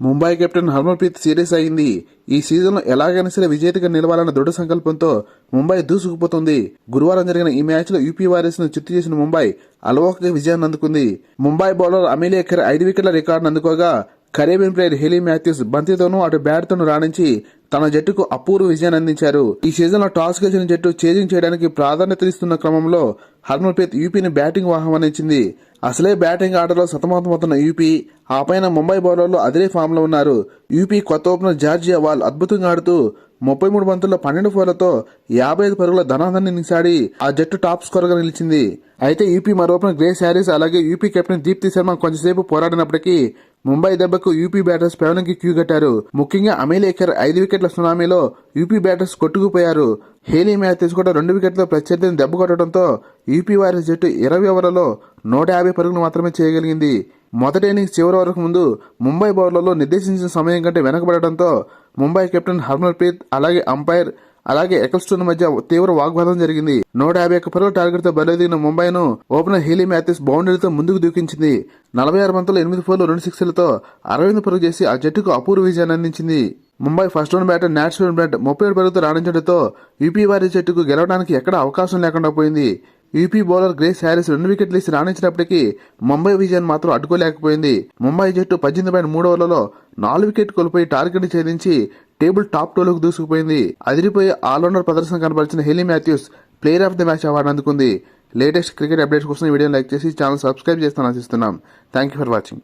Mumbai captain Harmanpreet serious అయింది. ఈ సీజన్లో ఎలాగైనా సరే విజేతగా నిలవాలన్న దృఢ సంకల్పంతో ముంబై దూసుకుపోతుంది. గురువారం జరిగిన ఈ మ్యాచ్లో యూపీ వారియర్స్ను చిత్తు చేసిన ముంబై అలవోకగా విజయాన్ని అందుకుంది. ముంబై బౌలర్ అమీలియా ఖెర్ ఐదు వికెట్ల రికార్డును అందుకోగా కరేబియన్ ప్లేయర్ హెలీ మాథ్యూస్ బంతితోనూ అటు బ్యాట్తోనూ రాణించి తన జట్టుకు అపూర్వ విజయాన్ని అందించారు. ఈ సీజన్లో టాస్ గెలిచిన జట్టు చేజింగ్ చేయడానికి ప్రాధాన్యత ఇస్తున్న క్రమంలో హర్మన్ప్రీత్ యూపీని బ్యాటింగ్ ఆహ్వానించింది అసలే బ్యాటింగ్ ఆర్డర్లో సతమతమవుతున్న యూపీ ఆ పైన ముంబై బౌలర్లు అదే ఫామ్లో ఉన్నారు. యూపీ కొత్త ఓపెనర్ జార్జియా వాల్ అద్భుతంగా ఆడుతూ ముప్పై మూడు బంతుల్లో పన్నెండు ఫోర్లతో యాభై ఐదు పరుగుల ధనాధాన్ని నిలిచాడి ఆ జట్టు టాప్ స్కోర్గా నిలిచింది. అయితే యూపీ మరోపన గ్రేస్ హ్యారిస్ అలాగే యూపీ కెప్టెన్ దీప్తి శర్మ కొంచెంసేపు పోరాడినప్పటికీ ముంబై దెబ్బకు యూపీ బ్యాటర్స్ పెవలింగ్కి క్యూ కట్టారు. ముఖ్యంగా అమీలేకర్ ఐదు వికెట్ల సునామీలో యూపీ బ్యాటర్స్ కొట్టుకుపోయారు. హేలీ మ్యాథ్యూస్ కూడా రెండు వికెట్ల ప్రత్యర్థిని దెబ్బ కొట్టడంతో యూపీ వారియర్స్ జట్టు ఇరవై ఓవర్లలో నూట యాభై పరుగులు మాత్రమే చేయగలిగింది. మొదటి ఇన్నింగ్స్ చివరి వరకు ముందు ముంబై బౌలర్లో నిర్దేశించిన సమయం కంటే వెనకబడటంతో ముంబై కెప్టెన్ హర్మన్ప్రీత్ అలాగే అంపైర్ అలాగే ఎకల్స్టోన్ మధ్య తీవ్ర వాగ్వాదం జరిగింది. నూట యాభై ఒక్క పరుగుల టార్గెట్తో బరిదిగిన ముంబైను ఓపెనర్ హీలీ మ్యాథ్యూస్ బౌండరీతో ముందుకు దూకించింది. నలభై ఆరు బంతులు ఎనిమిది ఫోర్లు రెండు సిక్స్లతో అరవింద్ పరుగు చేసి ఆ జట్టుకు అపూర్వ విజయాన్ని అందించింది. ముంబై ఫస్ట్ రౌండ్ బ్యాటర్ నాట్స్వెల్ బ్యాట్ ముప్పై ఏడు పరుగుతో రాణించడంతో యూపీ వారి జట్టుకు గెలవడానికి ఎక్కడ అవకాశం లేకుండా పోయింది. యూపీ బౌలర్ గ్రేస్ హ్యారిస్ రెండు వికెట్లు ఇచ్చి రాణించినప్పటికీ ముంబై విజయాన్ని మాత్రం అడ్డుకోలేకపోయింది. ముంబై జట్టు పద్దెనిమిది పాయింట్ మూడు ఓవర్లలో నాలుగు వికెట్ కోల్పోయి టార్గెట్ ఛేదించి టేబుల్ టాప్ టోలోకి దూసుకుపోయింది. అదిరిపోయే ఆల్రౌండర్ ప్రదర్శన కనబరిచిన Hayley Matthews player of the match award అందుకుంది. లేటెస్ట్ క్రికెట్ అప్డేట్స్ కోసం ఈ వీడియో లైక్ చేసి ఛానల్ సబ్స్క్రైబ్ చేస్తాను ఆశిస్తున్నాం. Thank you for watching.